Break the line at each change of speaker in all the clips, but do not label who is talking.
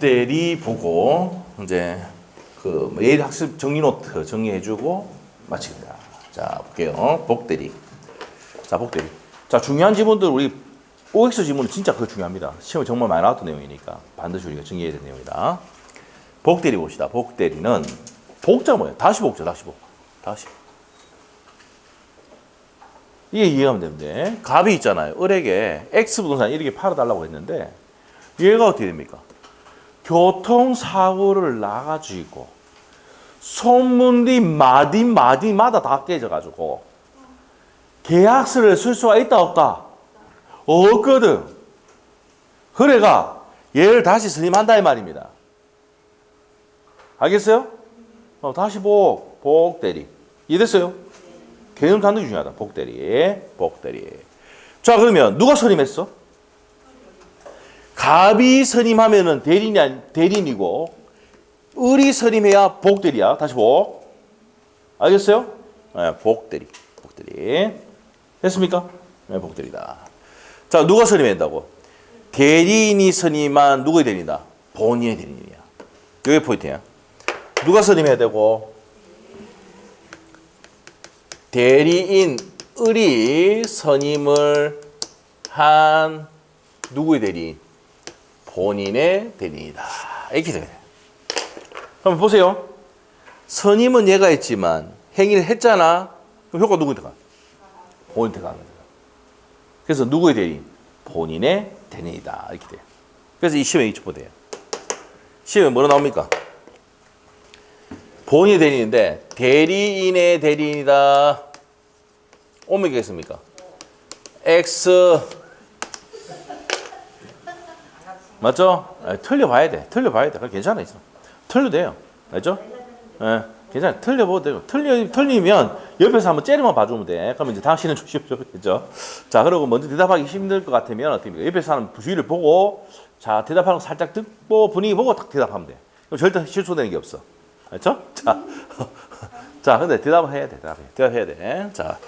복대리 보고 이제 그 예일 학습 정리 노트 정리해주고 마칩니다. 자 볼게요. 복대리. 자 복대리. 자 중요한 지문들 우리 OX 지문은 진짜 그거 중요합니다. 시험에 정말 많이 나왔던 내용이니까 반드시 우리가 정리해야 되는 내용이다. 복대리 봅시다. 복대리는 복자 뭐예요? 다시 복자 다시 복. 다시. 이게 이해하면 되는데 갑이 있잖아요. 을에게 X 부동산 이렇게 팔아달라고 했는데 얘가 어떻게 됩니까? 교통사고를 나가지고 소문이 마디 마디마다 다 깨져가지고 계약서를 쓸 수가 있다 없다? 없거든. 그래가 얘를 다시 선임한다 이 말입니다. 알겠어요? 어, 다시 복, 복 대리. 이해됐어요? 개념 단독이 중요하다. 복 대리, 복 대리. 자 그러면 누가 선임했어? 갑이 선임하면은 대리인이 대리인이고 을이 선임해야 복대리야. 다시 복. 알겠어요? 네, 복대리. 복대리. 됐습니까? 네, 복대리다. 자, 누가 선임한다고? 대리인이 선임한 누구의 대리인이다? 본인의 대리인이야. 이게 포인트야. 누가 선임해야 되고? 대리인 을이 선임을 한 누구의 대리인? 본인의 대리인이다. 이렇게 돼요. 한번 보세요. 선임은 얘가 했지만 행위를 했잖아. 그럼 효과 누구한테 가? 본인한테 가는 거야. 그래서 누구의 대리인? 본인의 대리인이다. 이렇게 돼요. 그래서 이 시험에 이쪽 보대요. 시험에 뭐로 나옵니까? 본인의 대리인인데 대리인의 대리인이다. 옮기겠습니까? X 맞죠? 아, 틀려봐야 돼. 틀려봐야 돼. 괜찮아 있어. 틀려도 돼요. 알죠? 예, 괜찮아. 틀려봐도 되고. 틀려, 틀리면 옆에서 한번 째려만 봐주면 돼. 그러면 이제 당신은 조심하죠. 그죠? 자, 그리고 먼저 대답하기 힘들 것 같으면 어떻게 합니까? 옆에서 하는 주의를 보고, 자, 대답하는 거 살짝 듣고, 분위기 보고 딱 대답하면 돼. 그럼 절대 실수되는 게 없어. 알죠? 자, 자, 근데 대답을 해야 돼. 대답해. 대답해야 돼. 자,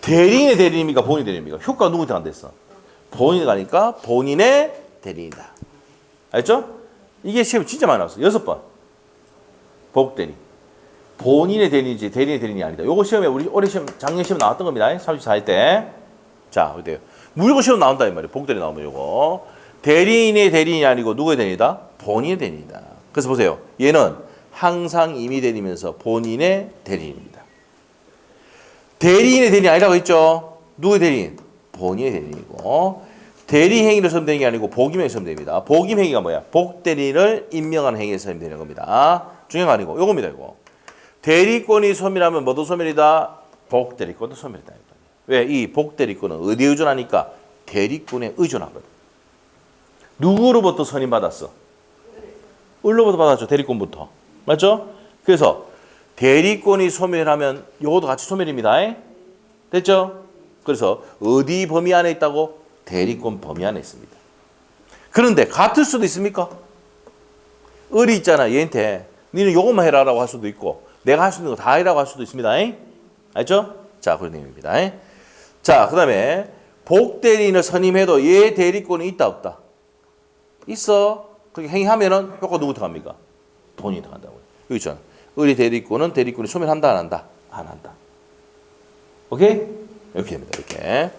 대리인의 대리인입니까? 본인의 대리인입니까? 효과가 누구한테 안 됐어? 본인이 가니까 본인의 대리인이다. 알죠? 이게 시험 진짜 많이 나왔어. 여섯 번. 복대리. 본인의 대리인지 대리인의 대리인이 아니다. 요거 시험에 우리 올해 시험, 작년 시험 나왔던 겁니다. 34일 때. 자, 어때요? 무조건 시험 나온다, 이 말이에요. 복대리 나오면 요거. 대리인의 대리인이 아니고 누구의 대리인이다? 본인의 대리인이다. 그래서 보세요. 얘는 항상 임의 대리면서 본인의 대리인입니다. 대리인의 대리인 아니라고 했죠? 누구의 대리인? 본인의 대리인이고. 대리 행위를 선되는 게 아니고 복임 행위 선됩니다. 복임 행위가 뭐야? 복 대리를 임명하는 행위에 선되는 겁니다. 중요한 거 아니고 요겁니다, 이거. 대리권이 소멸하면 뭐도 소멸이다? 복 대리권도 소멸이다. 왜? 이 복 대리권은 어디에 의존하니까 대리권에 의존하거든. 누구로부터 선임받았어? 을로부터 받았죠. 대리권부터. 맞죠? 그래서 대리권이 소멸하면 요것도 같이 소멸입니다. 됐죠? 그래서 어디 범위 안에 있다고? 대리권 범위 안에 있습니다. 그런데 같을 수도 있습니까? 을이 있잖아. 얘한테 니는 요것만 해라라고 할 수도 있고 내가 할 수 있는 거 다 해라고 할 수도 있습니다. 알죠? 자, 그런 내용입니다. 자, 그 다음에 복대리인을 선임해도 얘 대리권이 있다 없다? 있어. 그렇게 행위하면은 효과 누구한테 갑니까? 본인한테 간다고요. 여기 있잖아. 을이 대리권은 대리권이 소멸한다 안 한다? 안 한다. 오케이? 이렇게 됩니다. 이렇게.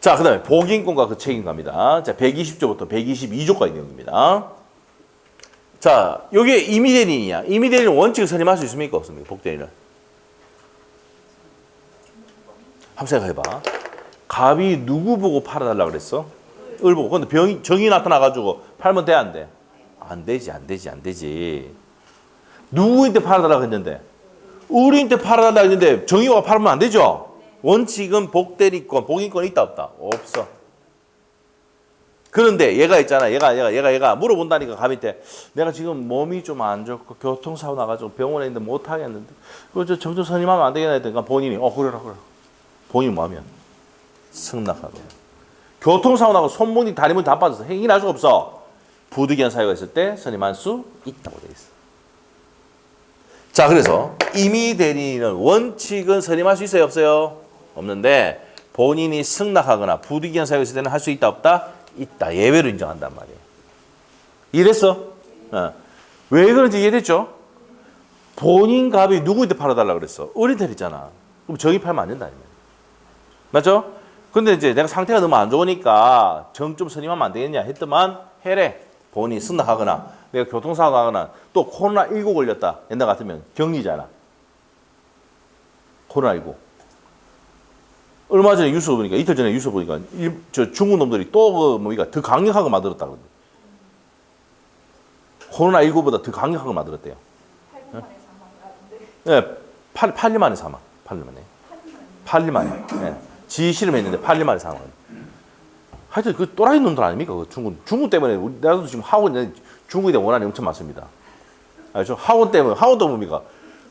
자, 그 다음에 복인권과 그 책임갑니다. 자, 120조부터 122조까지 내용입니다. 자, 요게 임의대리인이야. 임의대리인 원칙을 선임할 수 있습니까? 없습니까? 복대리는. 한번 생각해봐. 갑이 누구 보고 팔아달라 그랬어? 을 보고. 근데 병이, 정이 나타나가지고 팔면 돼, 안 돼? 안 되지, 안 되지, 안 되지. 누구한테 팔아달라고 했는데? 우리한테 팔아달라고 했는데 정의가 팔면 안 되죠? 원칙은 복대리권, 복인권 있다 없다? 없어. 그런데 얘가 있잖아. 얘가 얘가 얘가 얘가 물어본다니까 가밑에 내가 지금 몸이 좀 안 좋고 교통사고 나가지고 병원에 있는데 못 하겠는데 그저 정조 선임하면 안 되겠나 했더니 본인이 어 그래라 그래. 본인 뭐 하면 승낙하고 교통사고 나고 손목이 다리문 다 빠져서 행위할 수가 없어. 부득이한 사유가 있을 때 선임할 수 있다고 돼 있어. 자, 그래서 임의 대리인은 원칙은 선임할 수 있어요, 없어요? 없는데 본인이 승낙하거나 부득이한 사유가 있을 때는 할 수 있다, 없다? 있다. 예외로 인정한단 말이에요. 이해됐어? 어. 왜 그런지 이해됐죠? 본인 값이 누구한테 팔아달라 그랬어? 어린텔 있잖아. 그럼 저기 팔면 안 된다. 맞죠? 근데 이제 내가 상태가 너무 안 좋으니까 정 좀 선임하면 안 되겠냐 했더만 해래. 본인이 승낙하거나 내가 교통사고 하거나 또 코로나19 걸렸다. 옛날 같으면 격리잖아. 코로나19. 얼마 전에 뉴스 보니까 이틀 전에 뉴스 보니까 일, 저 중국 놈들이 또 그 뭐니까 더 강력하게 만들었다 그러더라고. 코로나 19보다 더 강력하게 만들었대요.
8분 만에 사망하는데
예, 8, 8일 만에 사망. 8일 만에. 8일 만에. 예. 지 실험했는데 8일 만에 사망. 하여튼 그 또라이 놈들 아닙니까? 그 중국 중국 때문에 우리 나도 지금 학원 중국에 대한 원한이 엄청 많습니다. 알죠? 학원 때문에 학원도 뭡니까?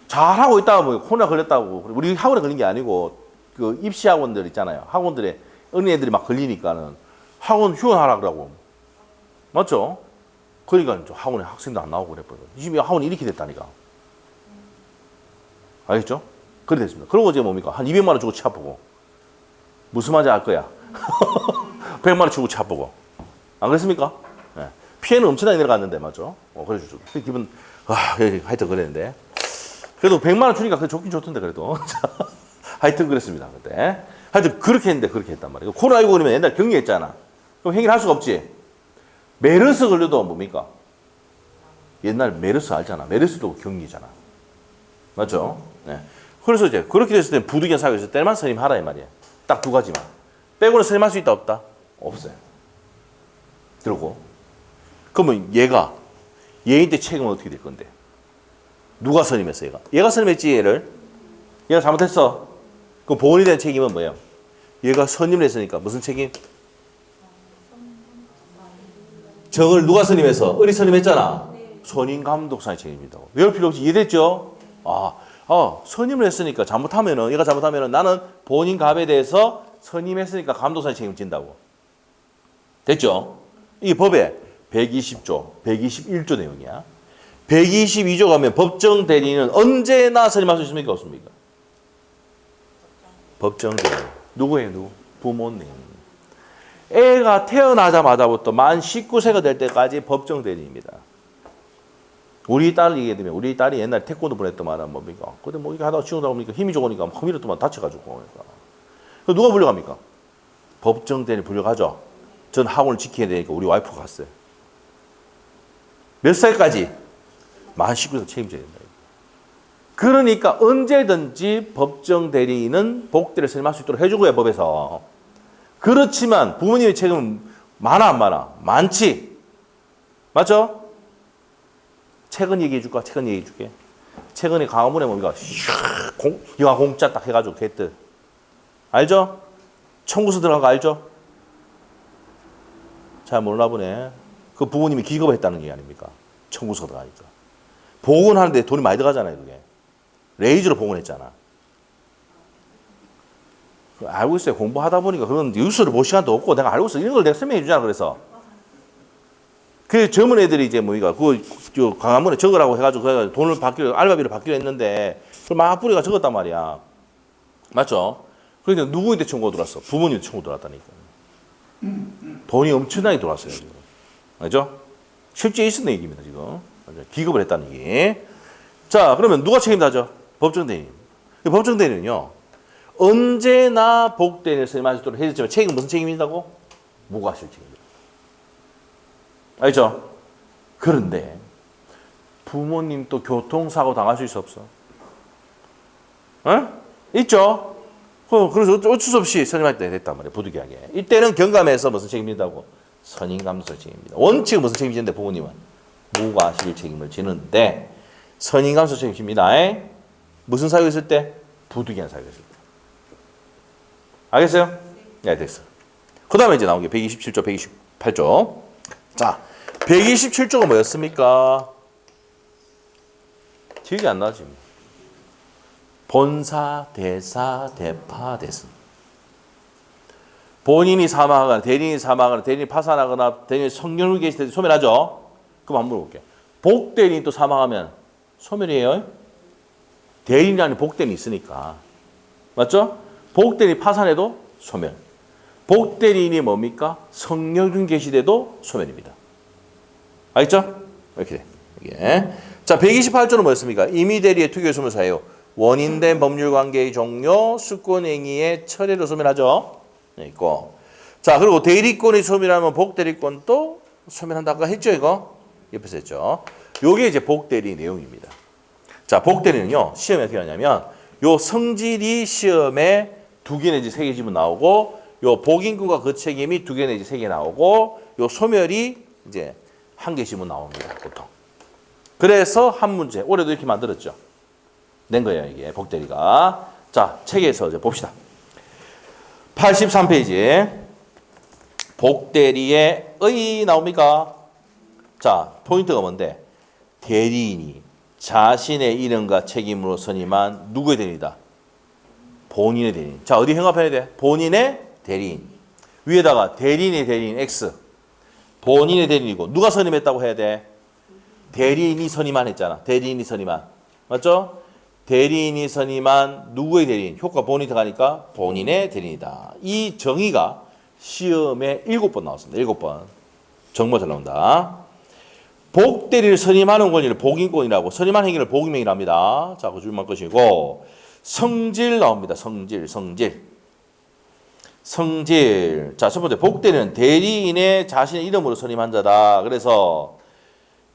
잘 하고 있다가 뭐 코로나 걸렸다고 우리 학원에 걸린 게 아니고 그 입시 학원들 있잖아요. 학원들에 어린 애들이 막 걸리니까는 학원 휴원하라 그러고 맞죠? 그러니까 저 학원에 학생도 안 나오고 그랬거든. 지금 학원이 이렇게 됐다니까. 알겠죠? 그래 됐습니다. 그러고 이제 뭡니까? 한 200만 원 주고 차 보고 무슨 말인지 알 거야. 100만 원 주고 차 보고 안 그랬습니까? 예. 피해는 엄청나게 내려갔는데 맞죠? 어, 그래서 좀 기분 아 예, 하여튼 그랬는데 그래도 100만 원 주니까 그 좋긴 좋던데 그래도 하여튼 그랬습니다 그때. 하여튼 그렇게 했는데 그렇게 했단 말이에요. 코로나19 걸리면 옛날 격리했잖아. 그럼 행위를 수 없지. 메르스 걸려도 뭡니까? 옛날 메르스 알잖아. 메르스도 격리잖아. 맞죠? 네. 그래서 이제 그렇게 됐을 때 부득이한 사회에서 때만 선임하라 이 말이야 딱두 가지만. 빼고는 선임할 수 있다 없다? 없어요. 그리고. 그러면 얘가 얘인데 책임은 어떻게 될 건데? 누가 선임했어 얘가? 얘가 선임했지 얘를. 얘가 잘못했어. 그럼 보건에 대한 책임은 뭐예요? 얘가 선임을 했으니까 무슨 책임? 정을 누가 선임해서? 을이 선임했잖아. 선임 감독사의 책임이다. 외울 필요 없이 이해됐죠? 아, 아, 선임을 했으니까 잘못하면은 얘가 잘못하면은 나는 본인 갑에 대해서 선임했으니까 감독사의 책임 진다고. 됐죠? 이 법에 120조, 121조 내용이야. 122조 가면 법정 대리인은 언제나 선임할 수 있습니까? 없습니까? 법정 대리인. 누구예요? 누구? 부모님. 애가 태어나자마자부터 만 19세가 될 때까지 법정 대리인입니다. 우리 딸 얘기 되면 우리 딸이 옛날 태권도 보냈더만 뭡니까? 근데 뭐 이거 하다가 치우다 보니까 힘이 좋으니까 막 밀었더만 다쳐가지고 그러니까. 그 누가 불려갑니까? 법정 대리인 불려가죠. 전 학원을 지켜야 되니까 우리 와이프가 갔어요. 몇 살까지? 만 19세 책임져야 된다. 그러니까 언제든지 법정 대리인은 복대를 선임할 수 있도록 해주고요, 법에서. 그렇지만 부모님의 책임은 많아, 안 많아? 많지. 맞죠? 최근 얘기해 줄까? 최근 얘기해 줄게. 최근에 강화문에 뭡니까? 슉, 공, 영화 공짜 딱 해가지고 개뜨. 알죠? 청구서 들어간 거 알죠? 잘 몰라 보네. 그 부모님이 기겁을 했다는 게 아닙니까? 청구서 들어가니까. 복원하는데 돈이 많이 들어가잖아요, 그게. 레이저로 복원했잖아. 알고 있어요. 공부하다 보니까 그런 뉴스를 볼 시간도 없고 내가 알고 있어. 이런 걸 내가 설명해 주잖아, 그래서. 그 젊은 애들이 이제 뭐니까 그, 저 강화문에 적으라고 해가지고 그래가지고 돈을 받기로, 알바비를 받기로 했는데 그걸 막 뿌리가 적었단 말이야. 맞죠? 그러니까 누구한테 청구가 들어왔어? 부모님한테 청구 들어왔다니까. 돈이 엄청나게 들어왔어요, 지금. 알죠? 실제 있었던 얘기입니다, 지금. 기급을 했다는 얘기. 자, 그러면 누가 책임다죠? 법정 대리인. 이 법정 대리는요, 언제나 복대리를 있도록 해줬지만 책임 무슨 책임이다고? 무과실 책임입니다. 알죠? 그런데 부모님 또 교통사고 당할 수 없어? 어? 있죠? 그- 그래서 어쩔 수 없이 선임할 때 됐단 말이에요. 부득이하게. 이때는 경감해서 무슨 책임이다고? 선임감사 책임입니다. 원칙은 무슨 책임지는데 부모님은? 무과실 책임을 지는데 선임감사 책임입니다. 무슨 사유가 있을 때? 부득이한 사유가 있을 때. 알겠어요? 네, 됐어. 그 다음에 이제 나온 게 127조, 128조. 자, 127조가 뭐였습니까? 기억이 안 나지. 본사, 대사, 대파, 대승. 본인이 사망하거나 대리인이 사망하거나 대리인이 파산하거나 대리인이 성년을 계실 때 소멸하죠. 그럼 한번 물어볼게. 복대리인 또 사망하면 소멸이에요? 아닌 복대리인이 있으니까. 맞죠? 복대리인 파산해도 소멸. 복대리인이 뭡니까? 성년중 계시대도 소멸입니다. 알겠죠? 이렇게 돼. 이게. 자, 128조는 뭐였습니까? 임의 대리의 투기 소멸 사유. 원인된 법률 관계의 종료, 수권 행위의 철회로 소멸하죠. 네, 있고. 자, 그리고 대리권이 소멸하면 복대리권도 소멸한다고 했죠, 이거? 옆에서 했죠. 요게 이제 복대리 내용입니다. 자, 복대리는요, 시험에 어떻게 하냐면, 요 성질이 시험에 두 개 내지 세 개 지문 나오고, 요 복인권과 그 책임이 두 개 내지 세 개 나오고, 요 소멸이 이제 한 개 지문 나옵니다, 보통. 그래서 한 문제, 올해도 이렇게 만들었죠. 낸 거예요, 이게 복대리가. 자, 책에서 이제 봅시다. 83페이지. 복대리의 의 나옵니까? 자, 포인트가 뭔데? 대리인이 자신의 이름과 책임으로 선임한 누구의 대리인이다? 본인의 대리인. 자, 어디 행합해야 돼? 본인의 대리인. 위에다가 대리인의 대리인 X. 본인의 대리인이고 누가 선임했다고 해야 돼? 대리인이 선임한 했잖아. 대리인이 선임한. 맞죠? 대리인이 선임한 누구의 대리인? 효과 본인이 들어가니까 본인의 대리인이다. 이 정의가 시험에 일곱 번 나왔습니다. 일곱 번. 정말 잘 나온다. 복대리를 선임하는 권리를 복인권이라고 선임한 행위를 복임행위를 합니다. 자, 그 줄만 것이고 성질 나옵니다. 성질, 성질. 성질. 자, 첫 번째 복대리는 대리인의 자신의 이름으로 선임한 자다. 그래서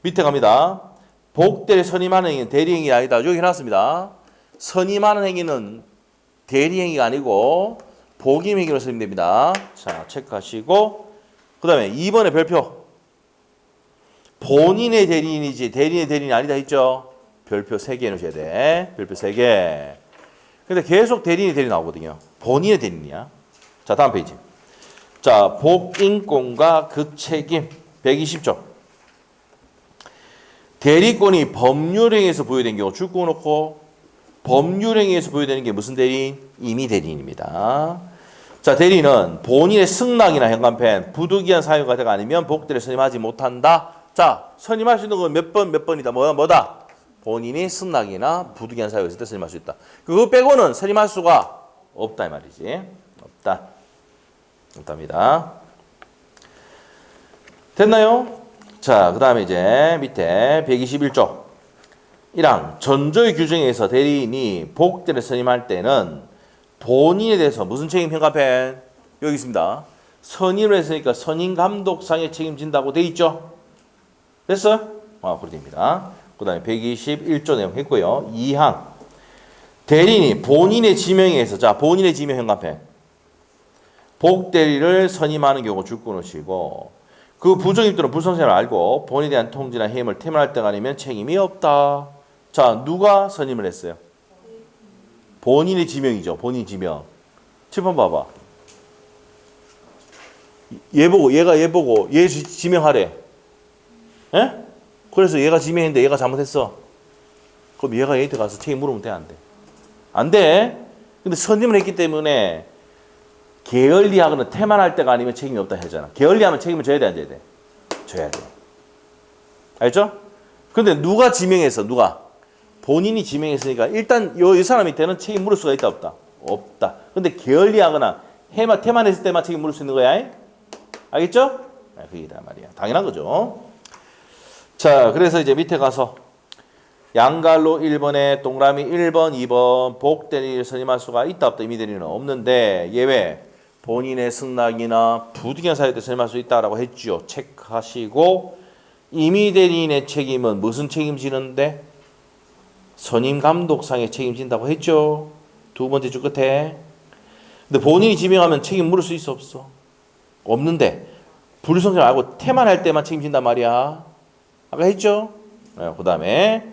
밑에 갑니다. 복대리 선임하는 행위는 대리행위 아니다. 여기 해놨습니다. 선임하는 행위는 대리행위가 아니고 복임행위로 선임됩니다. 자, 체크하시고 그 다음에 2번의 별표. 본인의 대리인이지 대리인의 대리인이 아니다 했죠. 별표 3개 해놓으셔야 돼. 별표 3개. 근데 계속 대리인의 대리인 나오거든요. 본인의 대리인이야. 자, 다음 페이지. 자, 복인권과 그 책임 120조. 대리권이 법률행위에서 부여된 경우 줄 끊어놓고 법률행위에서 부여되는 게 무슨 대리인? 임의 대리인입니다. 자, 대리인은 본인의 승낙이나 현관펜, 부득이한 사유가 가 아니면 복대를 선임하지 못한다. 자, 선임할 수 있는 건 몇 번, 몇 번이다. 뭐야, 뭐다? 본인이 승낙이나 부득이한 사유가 있을 때 선임할 수 있다. 그거 빼고는 선임할 수가 없다 이 말이지. 없다. 없답니다. 됐나요? 자, 그 다음에 이제 밑에 121조. 1항 전조의 규정에 의해서 대리인이 복대를 선임할 때는 본인에 대해서 무슨 책임 평가펜 여기 있습니다. 선임을 했으니까 선임 감독상에 책임진다고 돼 있죠. 됐어? 아, 그렇게 됩니다. 그 다음에 121조 내용 했고요. 2항 대리인이 본인의 지명에 의해서 자 본인의 지명 현관펜 복대리를 선임하는 경우 줄 끊으시고 그 부정입들은 불성실을 알고 본인에 대한 통지나 해임을 태만할 때가 아니면 책임이 없다. 자 누가 선임을 했어요? 본인의 지명이죠. 본인 지명. 칠번 봐봐. 얘 보고 얘가 얘 보고 얘 지- 지명하래. 에? 그래서 얘가 지명했는데 얘가 잘못했어. 그럼 얘가 얘한테 가서 책임 물으면 돼, 안 돼? 안 돼. 근데 선임을 했기 때문에 게을리하거나 태만할 때가 아니면 책임이 없다 하잖아. 게을리하면 책임을 져야 돼, 안 져야 돼? 져야 돼. 알죠? 근데 누가 지명했어? 누가? 본인이 지명했으니까 일단 요, 이 사람한테는 책임 물을 수가 있다, 없다? 없다. 근데 게을리하거나 해만, 태만했을 때만 책임 물을 수 있는 거야. 잉? 알겠죠? 네, 그게 다 말이야. 당연한 거죠. 자, 그래서 이제 밑에 가서 양갈로 1번에 동그라미 1번, 2번 복대리를 선임할 수가 있다 없다 이미 대리는 없는데 예외 본인의 승낙이나 부득이한 사유 때 선임할 수 있다라고 했지요. 체크하시고 임의 대리인의 책임은 무슨 책임지는데 선임 감독상에 책임진다고 했죠. 두 번째 줄 끝에. 근데 본인이 지명하면 책임 물을 수 있어 없어? 없는데 불성실 알고 태만 할 때만 책임진단 말이야. 아까 했죠? 네, 그 다음에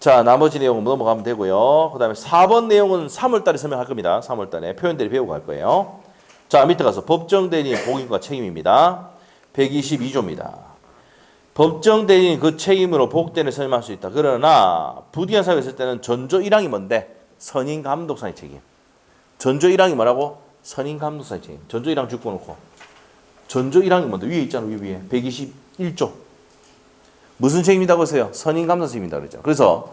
자 나머지 내용은 넘어가면 되고요. 그 다음에 4번 내용은 3월달에 설명할 겁니다. 3월달에 표현들이 배우고 갈 거예요. 자 밑에 가서 법정 대리인 복임과 책임입니다. 122조입니다. 법정 대리인 그 책임으로 복대를 선임할 수 있다. 그러나 부디한 사유가 있을 때는 전조 1항이 뭔데? 선임 감독상의 책임. 전조 1항이 뭐라고? 선임 감독상의 책임. 전조 1항 죽고 놓고. 전조 1항이 뭔데? 위에 있잖아. 위에. 121조. 무슨 책임이라고 했어요? 선임 감사 책임이다 그랬죠. 그래서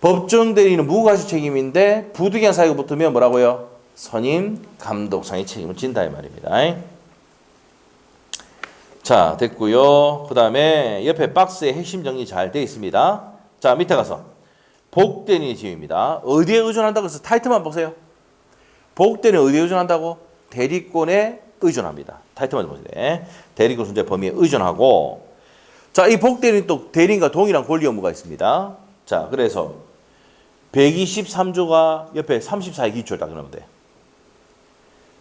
법정 대리인은 무과실 책임인데 부득이한 사유가 붙으면 뭐라고요? 선임 감독상의 책임을 진다 이 말입니다. 자, 됐고요. 그 다음에 옆에 박스에 핵심 정리 잘 되어 있습니다. 자, 밑에 가서 복대리 지위입니다. 어디에 의존한다고 해서 타이틀만 보세요. 복대는 어디에 의존한다고? 대리권에 의존합니다. 타이틀만 보세요. 네. 대리권 존재 범위에 의존하고 자, 이 복대리는 또 대리인과 동일한 권리 의무가 있습니다. 자, 그래서 123조가 옆에 34의 기초를 딱 그러면 돼.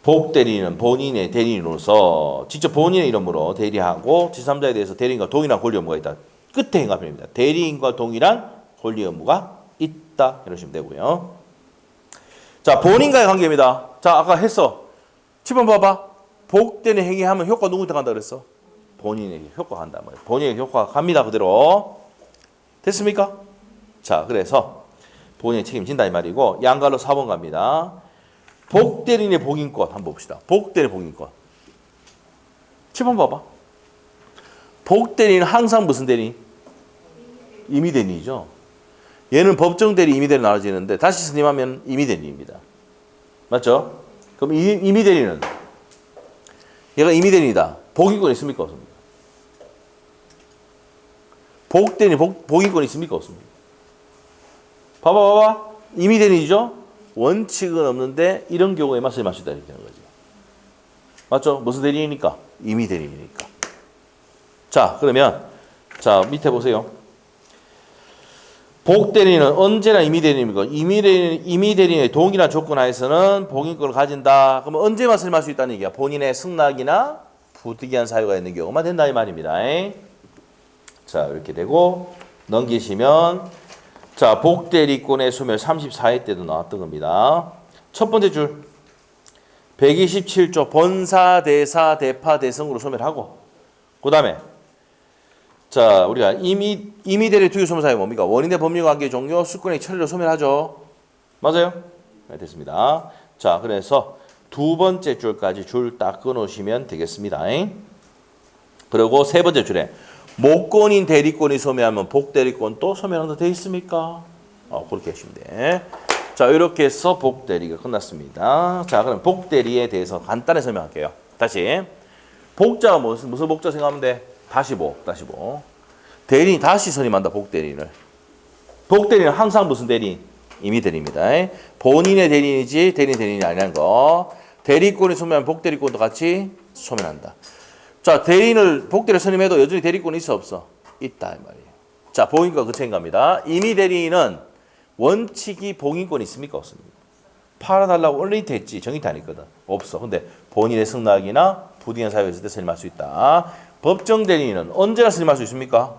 복대리는 본인의 대리인으로서 직접 본인의 이름으로 대리하고 제3자에 대해서 대리인과 동일한 권리 의무가 있다. 끝에 행합입니다. 대리인과 동일한 권리 의무가 있다. 이러시면 되고요. 자, 본인과의 관계입니다. 자, 아까 했어. 7번 봐봐. 복되는 행위하면 효과 누구한테 간다 그랬어? 본인에게 효과 간다. 뭐 본인에게 효과 갑니다. 그대로. 됐습니까? 자, 그래서 본인이 책임진다 이 말이고 양갈로 4번 갑니다. 복대리인의 복인권 한번 봅시다. 복대리 복인권. 7번 봐봐. 복대리는 항상 무슨 대리? 임의 대리이죠. 얘는 법정 대리, 임의 대리 나눠지는데 다시 스님하면 임의 대리입니다. 맞죠? 그럼 이- 임의 대리는 얘가 임의 대리이다. 복인권 있습니까 없습니까? 복 대리 복 복인권 있습니까 없습니까? 봐봐 봐봐 임의 대리이죠. 원칙은 없는데 이런 경우에 수 있다 이렇게 하는 거지. 맞죠? 무슨 대리니까? 임의 대리니까. 자 그러면 자 밑에 보세요. 복 대리는 언제나 임의 대리입니까? 임의 대리, 임의 대리의 동일한 조건 하에서는 복인권을 가진다. 그러면 언제 맛을 마실 수 있다는 얘기야? 본인의 승낙이나 부득이한 사유가 있는 경우만 된다 이 말입니다. 자 이렇게 되고 넘기시면 자 복대리권의 소멸 34회 때도 나왔던 겁니다. 첫 번째 줄 127조 본사 대사 대파 대성으로 소멸하고 그 다음에 자, 우리가 이미 이미대리 투유 소멸사유 뭡니까? 원인의 법률 관계 종료 수권의 처리로 소멸하죠. 맞아요? 네, 됐습니다. 자, 그래서 두 번째 줄까지 줄 딱 끊으시면 되겠습니다. 그리고 세 번째 줄에 목권인 대리권이 소멸하면 복대리권 또 소멸한다 돼 있습니까? 어, 그렇게 하시면 돼. 자, 이렇게 해서 복대리가 끝났습니다. 자, 그럼 복대리에 대해서 간단히 설명할게요. 다시. 복자가 무슨 무슨 복자 생각하면 돼? 다시 복, 다시 복. 대리인 다시 선임한다 복 대리인을. 복 대리는 항상 무슨 대리인? 이미 대리입니다. 본인의 대리인이지 대리인 대리인이 아니라는 거. 대리권이 소멸하면 복 대리권도 같이 소멸한다. 자 대리인을 복 대리 선임해도 여전히 대리권이 있어 없어? 있다 이 말이에요. 자 복인권 그 책임갑니다. 이미 대리인은 원칙이 복인권 있습니까 없습니까? 팔아달라고 했지 정의트 안 했거든. 없어. 근데 본인의 승낙이나 부득이한 사유가 있을 때 선임할 수 있다. 법정 대리인은 언제나 선임할 수 있습니까?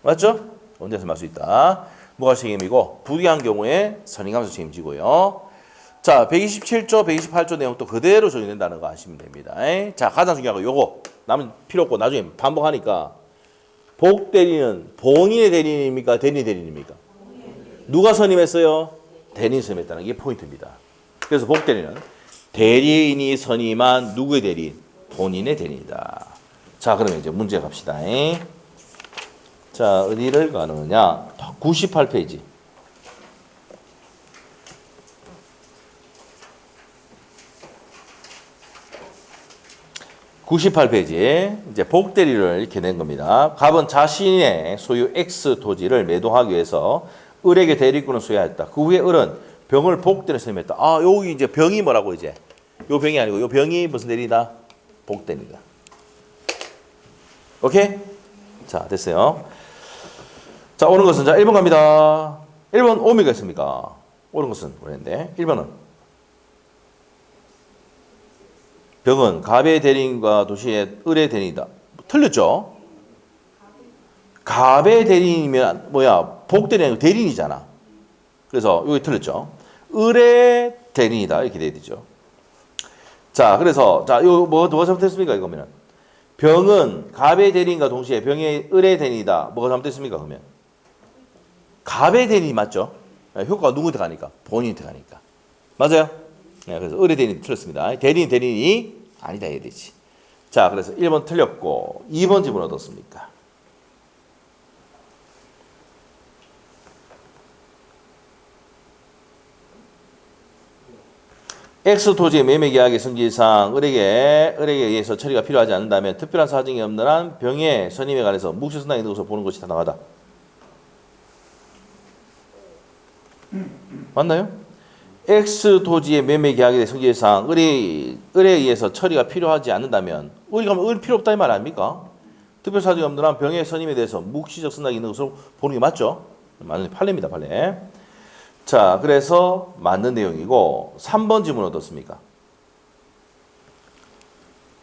맞죠? 언제나 선임할 수 있다. 뭐가 책임이고 부득이한 경우에 선임하면서 책임지고요. 자, 127조, 128조 내용 또 그대로 적용된다는 거 아시면 됩니다. 에이? 자, 가장 중요한 거 요거 남은 필요 없고 나중에 반복하니까 복 대리는 본인의 대리인입니까? 대리 대리인입니까? 누가 선임했어요? 대리인 선임했다는 게 포인트입니다. 그래서 복 대리는 대리인이 선임한 누구의 대리인? 본인의 대리인이다. 자, 그러면 이제 문제 갑시다. 잉? 자, 어디를 가느냐? 98페이지. 구십팔 페이지에 이제 복대리를 이렇게 낸 겁니다. 갑은 자신의 소유 X 토지를 매도하기 위해서 을에게 대리권을 소유하였다. 그 후에 을은 병을 복대를 선임했다. 아, 여기 이제 병이 뭐라고 이제? 요 병이 아니고 요 병이 무슨 대리다? 복대리다. 오케이? 자, 됐어요. 자, 오는 것은 자, 1번 갑니다. 1번 오미가 있습니까? 오는 것은 뭐랬는데? 1번은 병은 갑의 대리인과 도시의 을의 대리인이다. 틀렸죠? 갑의 대리인이면 뭐야? 복대리인 대리인이잖아. 그래서 여기 틀렸죠? 을의 대리인이다. 이렇게 돼야 되죠. 자, 그래서 자, 요 뭐, 뭐가 잘못됐습니까? 이거면은 병은 갑의 대리인과 동시에 병의 을의 대리인이다. 뭐가 잘못됐습니까? 그러면 갑의 대리인 맞죠? 네, 효과가 누구한테 가니까? 본인한테 가니까. 맞아요? 네, 그래서 을의 대리인 틀렸습니다. 대리인 대리인이 아니다 해야 되지. 자, 그래서 1번 틀렸고 2번 지문 어떻습니까? X 토지의 매매 계약의 성질상 을에게 을에게 의해서 처리가 필요하지 않는다면 특별한 사정이 없는 한 병의 선임에 관해서 묵시 선당에 넣어서 보는 것이 타당하다. 맞나요? X 토지의 매매 계약의 성질상 을에 을에 의해서 처리가 필요하지 않는다면 을이 가면 을 필요 없다 이 말 아닙니까? 특별 사정이 없는 한 병의 선임에 대해서 묵시적 선당이 있는 것으로 보는 게 맞죠? 맞는 판례입니다, 판례. 자, 그래서 맞는 내용이고 3번 질문 어떻습니까?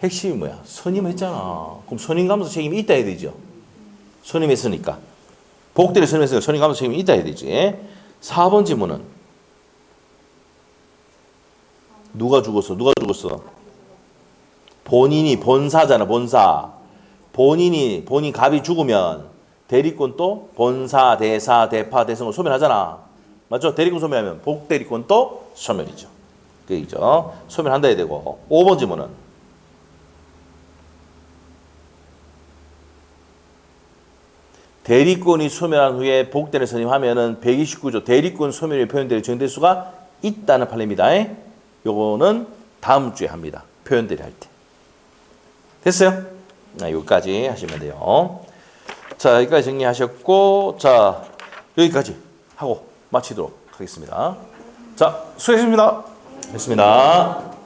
핵심이 뭐야? 선임했잖아. 그럼 선임 감사 책임이 있다 해야 되죠. 선임했으니까. 복대를 선임했으니까 선임 감사 책임이 있다 해야 되지. 4번 질문은 누가 죽었어? 누가 죽었어? 본인이 본사잖아, 본사. 본인이 본인 갑이 죽으면 대리권 또 본사, 대사, 대파, 대성을 소멸하잖아. 맞죠? 대리권 소멸하면 복대리권 또 소멸이죠. 그죠? 소멸한다 해야 되고. 5번 질문은 대리권이 소멸한 후에 복대를 선임하면은 129조 대리권 소멸의 표현들이 정될 수가 있다는 판례입니다. 요거는 다음 주에 합니다. 표현들이 할 때. 됐어요? 자, 여기까지 하시면 돼요. 자, 여기까지 정리하셨고, 자, 여기까지 하고 마치도록 하겠습니다. 자, 수고하셨습니다. 됐습니다.